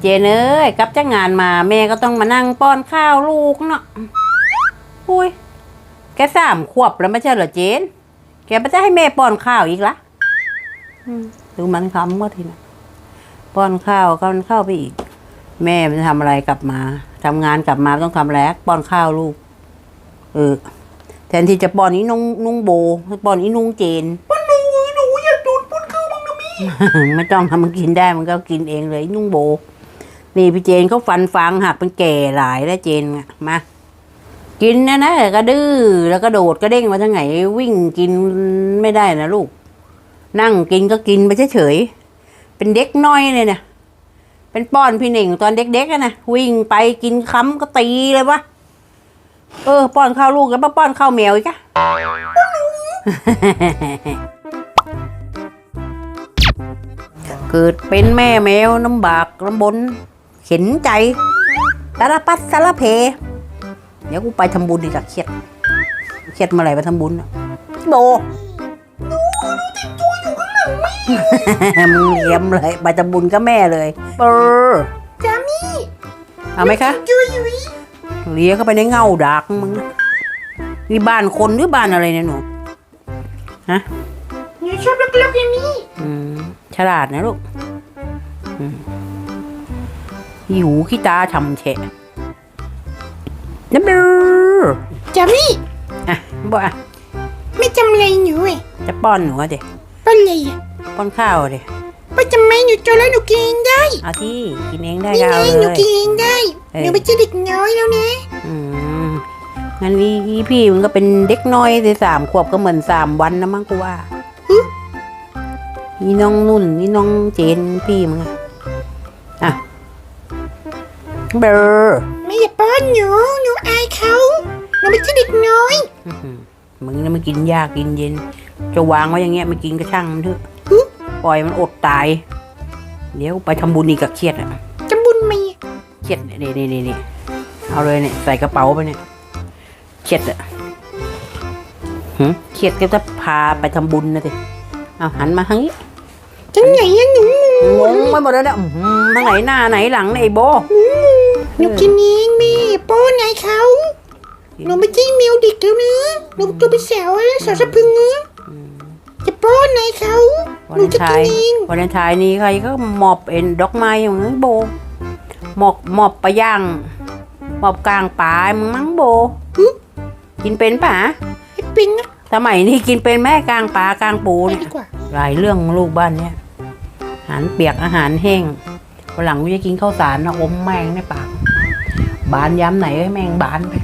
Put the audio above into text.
เจนเอ้ยกลับจากงานมาแม่ก็ต้องมานั่งป้อนข้าวลูกเนาะอุ้ย แกสามขวบแล้วไม่ใช่เหรอเจน แกไม่จะให้แม่ป้อนข้าวอีกละอืมดูมันคำเมื่อทีนะป้อนข้าวก็มันเข้าไปอีก แม่มันทำอะไรกลับมาทำงานกลับมาต้องทำอะไรป้อนข้าวลูก เออ แทนที่จะป้อนนี้นุ่งนุ่งโบป้อนนี้นุ่งเจนหนูหนูอยากโดนป้อนข้าวบ้างนะมี่ไม่ต้องทำมันกินได้มันก็กินเองเลยนุ่งโบ นี่พี่เจนเขาฟันฟังหักเป็นแก่หลายแล้วเจนอะมากินนะนะก็ดื้อแล้วก็โดดก็เด้งมาทั้งไหนวิ่งกินไม่ได้นะลูก นั่งกินก็กินไปเฉยๆเป็นเด็กน้อยเลยเนะเป็นป้อนพี่หนึ่งตอนเด็กๆนะวิ่งไปกินค้ำก็ตีเลยวะเออ ป้อนข้าวลูกแล้วมาป้อนข้าวแมวอีกอะเกิดเป็นแม่แมวน้ำบากลำบน เข็นใจสารพัดสารเพ เดี๋ยวกูไปทำบุญดีกว่าเครียด เครียดเมื่อไหร่ไปทำบุญอะโบมึงเลี้ยมเลยไปทำบุญก็แม่เลยเออจามี่เอาไหมคะจุยยุยเลี้ยเข้าไปในเงาดักมึงนะนี่บ้านคนหรือบ้านอะไรเนี่ยหนูฮะหนูชอบเล็กๆอย่างนี้อืมฉลาดนะลูก อืมขี้หูขี้ตาฉ่ำแฉะน้ำเดือจามี่อะบอกอะไม่จำอะไรหนูเว้ยจะป้อนหนูอะเด็ป้อนเลยอะป้อนข้าวอะเด็ป้าจำไม่หนูโตแล้วหนูกินเองได้เอาที่กินเองได้นี่ก็ไงเอาหนูเลยกินเองได้เออหนูไม่ใช่เด็กน้อยแล้วนะอืมงั้นอีอีพี่มันก็เป็นเด็กน้อยสิสามขวบก็เหมือนสามวันนะมั้งกูว่านี่น้องนุ่นนี่น้องเจนพี่มึงอะอะ เบอร์ไม่อย่าป้อนหนูหนูอายเขาหนูไม่ใช่เด็กน้อยอื้อหือมึงนี่มันกินยากกินเย็น จะวางไว้อย่างเงี้ยไม่กินก็ช่างมันเถอะปล่อยมันอดตาย เดี๋ยวไปทำบุญอีกกับเครียดอะจะบุญไหมเครียดเนี่ยนี่นี่นี่เอาเลยเนี่ยใส่กระเป๋าไปเนี่ยเครียดอะหึเครียดก็จะพาไปทำบุญนะสิเอาหันมาทางนี้จังไหนอะหนูงงไปหมดแล้วเนี่ยอื้อหือทางไหนหน้าไหนหลังเนี่ยไอ้โบ หนูกินเองแม่อย่าป้อนไงเขาหนูไม่ใช่แมวเด็กแล้วนะหนูตัวเป็นสาวแล้วสาวสะพรึงนะจะป้อนไงเขาวันหนูจะไทกินยเองวันไทยนี้ใครก็มอบเอ็นดอกไม้อย่างนี้โบมอบมอบไปลาย่างมอบกลางป่ามึงมั้งโบกินเป็นป่ะให้เป็นนะสมัยนี้กินเป็นแม่กลางป่ากลางปูไปเนี่ยดีกว่าหลายเรื่องลูกบ้านเนี่ยอาหารเปียกอาหารแห้งวันหลังกูจะกินข้าวสารนะอมแมงในปาก บานย้ำไหนให้แม่งบานไป